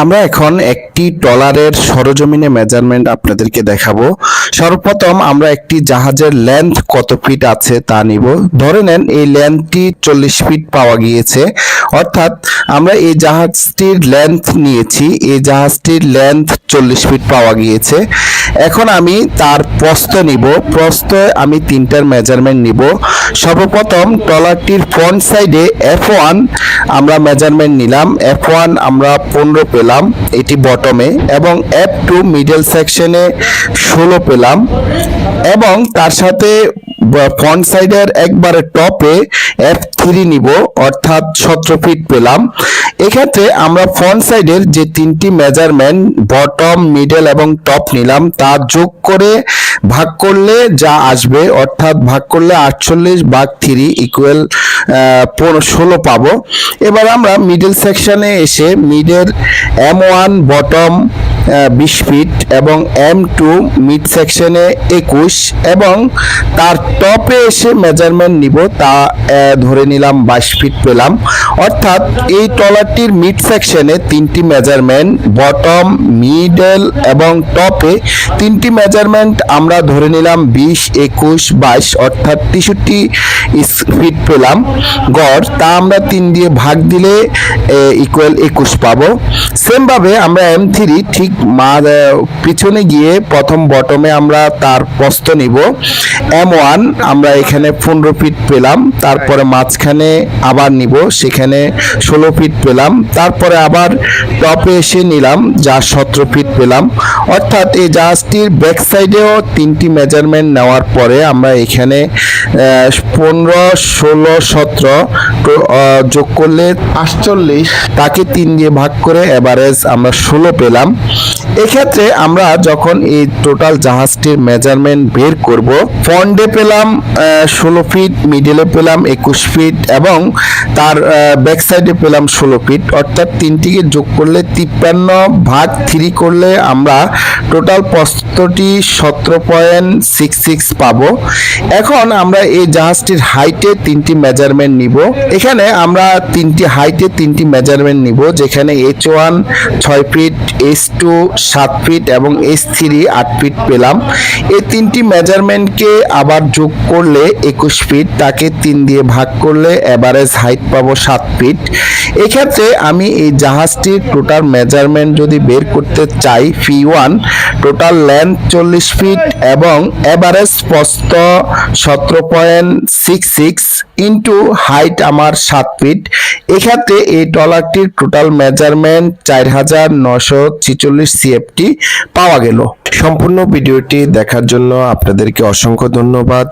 আমরা এখন একটি ট্রলারের সরজমিনে মেজারমেন্ট আপনাদেরকে দেখাবো। সর্বপ্রথম আমরা একটি জাহাজের লেন্থ কত ফিট আছে তা নিব। ধরে নেন এই লেন্থটি চল্লিশ ফিট পাওয়া গিয়েছে। অর্থাৎ আমরা এই জাহাজটির লেন্থ নিয়েছি। এই জাহাজটির লেন্থ চল্লিশ ফিট পাওয়া গিয়েছে। এখন আমি তার প্রস্থ নিব। প্রস্থ আমি তিনটার মেজারমেন্ট নিব। সর্বপ্রথম ট্রলারটির ফ্রন্ট সাইডে এফ ওয়ান আমরা মেজারমেন্ট নিলাম এফ ওয়ান আমরা পনেরো পেলাম, এটি বটমে এবং এফ টু মিডল সেকশনে ষোলো পেলাম। এবং তার সাথে ফ্রন্ট সাইডের একবারে টপে এফ থ্রি নিব, অর্থাৎ সতেরো ফিট পেলাম। এক্ষেত্রে আমরা ফ্রন্ট সাইডের যে তিনটি মেজারমেন্ট বটম মিডল এবং টপ নিলাম, তা যোগ করে ভাগ করলে যা আসবে, অর্থাৎ ভাগ করলে আটচল্লিশ ভাগ থ্রি ইকুয়াল ষোলো পাবো। এবার আমরা মিডল সেকশানে এসে মিডের এম ওয়ান বটম বিশ ফিট এবং এম টু মিড সেকশনে একুশ এবং তার টপে এসে মেজারমেন্ট নিব, তা ধরে নিলাম বাইশ ফিট পেলাম। অর্থাৎ এই ট্রলারটির মিড সেকশনে তিনটি মেজারমেন্ট, বটম, মিডল এবং টপে তিনটি মেজারমেন্ট আমরা ধরে নিলাম বিশ, একুশ, বাইশ, অর্থাৎ তেষট্টি ফিট পেলাম। গড়, তা আমরা তিন দিয়ে ভাগ দিলে ইকুয়াল একুশ পাবো। সেমভাবে আমরা এম থ্রি ঠিক মা পিছনে গিয়ে প্রথম বটমে আমরা তার প্রস্থ নিব। এম ওয়ান আমরা এখানে পনেরো ফিট পেলাম তারপরে মাঝখানে আবার নিব সেখানে ষোলো ফিট পেলাম তারপরে আবার টপে এসে নিলাম যা সতেরো ফিট পেলাম। অর্থাৎ এই জাহাজটির ব্যাক সাইডেও তিনটি মেজারমেন্ট নেওয়ার পরে আমরা এখানে পনেরো ষোলো সতেরো যোগ করলে আটচল্লিশ। তাকে তিন দিয়ে ভাগ করে এভারেজ আমরা ষোলো পেলাম। এক্ষেত্রে আমরা যখন এই টোটাল জাহাজটির মেজারমেন্ট বের করব ফন্ডে পেলাম ষোলো ফিট মিডলে পেলাম একুশ ফিট এবং তার ব্যাক সাইডে পেলাম ষোলো ফিট অর্থাৎ তিনটিকে যোগ করলে তিপ্পান্ন ভাগ থ্রি করলে আমরা টোটাল প্রস্তটি সতেরো পয়েন্ট সিক্স সিক্স পাবো। এখন আমরা এই জাহাজটির হাইটে তিনটি মেজারমেন্ট নিব। এখানে আমরা তিনটি হাইটে তিনটি মেজারমেন্ট নিব, যেখানে এইচ ওয়ান ছয় ফিট এইচ টু সাত ফিট এবং এইচ থ্রি আট ফিট পেলাম। এই তিনটি মেজারমেন্টকে আবার যোগ করলে একুশ ফিট তাকে তিন দিয়ে ভাগ করলে অ্যাভারেজ হাইট পাবো সাত ফিট এক্ষেত্রে আমি এই জাহাজটির টোটাল মেজারমেন্ট যদি বের করতে চাই ফি ওয়ান টোটাল লেন্থ চল্লিশ ফিট এবং অ্যাভারেজ প্রস্ত সতেরো point six six into height আমার সাত ফিট। এক্ষেত্রে এই ট্রলারটির টোটাল মেজারমেন্ট চার হাজার নশো ছিচল্লিশ সিএফটি পাওয়া গেল। সম্পূর্ণ ভিডিওটি দেখার জন্য আপনাদেরকে অসংখ্য ধন্যবাদ।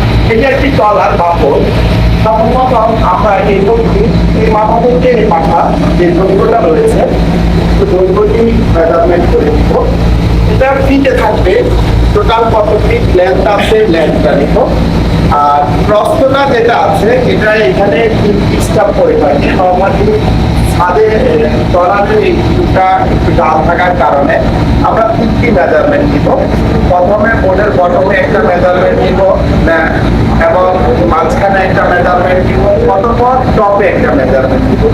আমরা এই মাথা যে রয়েছে মেজারমেন্ট করে দিব এটা ফিটে থাকবে। টোটাল কত ফিট লেন্থ আছে? লেন্থটা নিব আর প্রস্তটা যেটা আছে, এটা এখানে করে হয় নর্মালি ছাদে তলাতে দুটা একটু ডাল থাকার কারণে আমরা তিনটি মেজারমেন্ট নিব। প্রথমে বোর্ডের বটমে একটা মেজারমেন্ট নিব এবং মাঝখানে একটা মেজারমেন্ট নিব, অতঃপর টপে একটা মেজারমেন্ট নিব।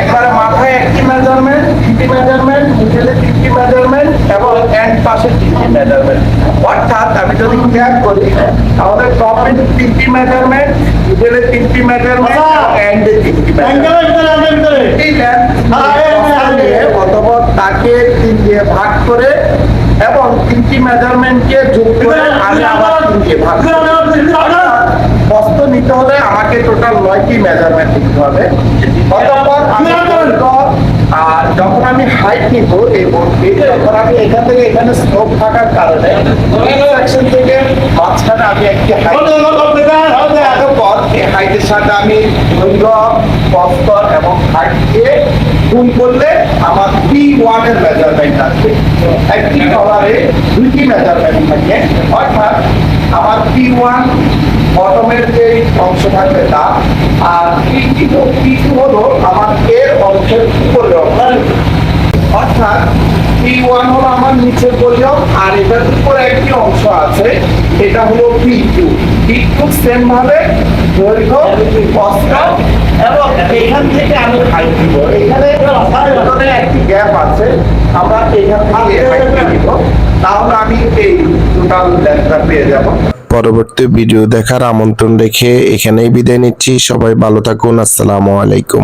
একবারে মাথায় একটি মেজারমেন্ট তিনটি মেজারমেন্ট মিডলে তিনটি মেজারমেন্ট এবং এন্ড মেজারমেন্ট অর্থাৎ আমি যদি খেয়াল করি তাহলে টপে তিনটি মেজারমেন্ট মিডলে তিনটি মেজারমেন্ট এন্ডে তিনটি মেজারমেন্ট এই লেন্থ দিয়ে অথবা তাকে তিন দিয়ে ভাগ করে এবং তিনটি মেজারমেন্টকে যোগ করে আমি আবার তিন দিয়ে ভাগ বস্ত নিতে হলে আমাকে টোটাল নয়টি মেজারমেন্ট নিতে হবে। অতঃপর আমি দৈর্ঘ্য, আর যখন আমি হাইট এই বোর্ডটি তখন আমি এখান থেকে এখানে স্লোপ থাকার কারণে সেকশন থেকে মাঝখানে আমি একটি হাইট এই হাইটের সাথে আমি দৈর্ঘ্য প্রস্থ এবং হাইট গুণ করলে আমার পি ওয়ানের মেজারমেন্ট আসবে। একটি কলারে দুইটি মেজারমেন্ট থাকে। অর্থাৎ আমার পি ওয়ান বটমের যে অংশ থাকবে তা আর পি টু পি টু হলো আমার এর অংশের উপরের অংশ। অর্থাৎ পি হলো আমার নিচের পরিমাপ আর এটার উপরে একটি অংশ আছে, এটা হলো P two P two same ভাবে দৈর্ঘ্য এবং এখান থেকে আমি হাইট দিব। এখানে একটি গ্যাপ আছে, আমরা এখান থেকে হাইট দিব। তাহলে আমি এই টোটাল লেন্থটা পেয়ে যাব। পরবর্তী ভিডিও দেখার আমন্ত্রণ রেখে এখানেই বিদায় নিচ্ছি। সবাই ভালো থাকুন। আসসালামু আলাইকুম।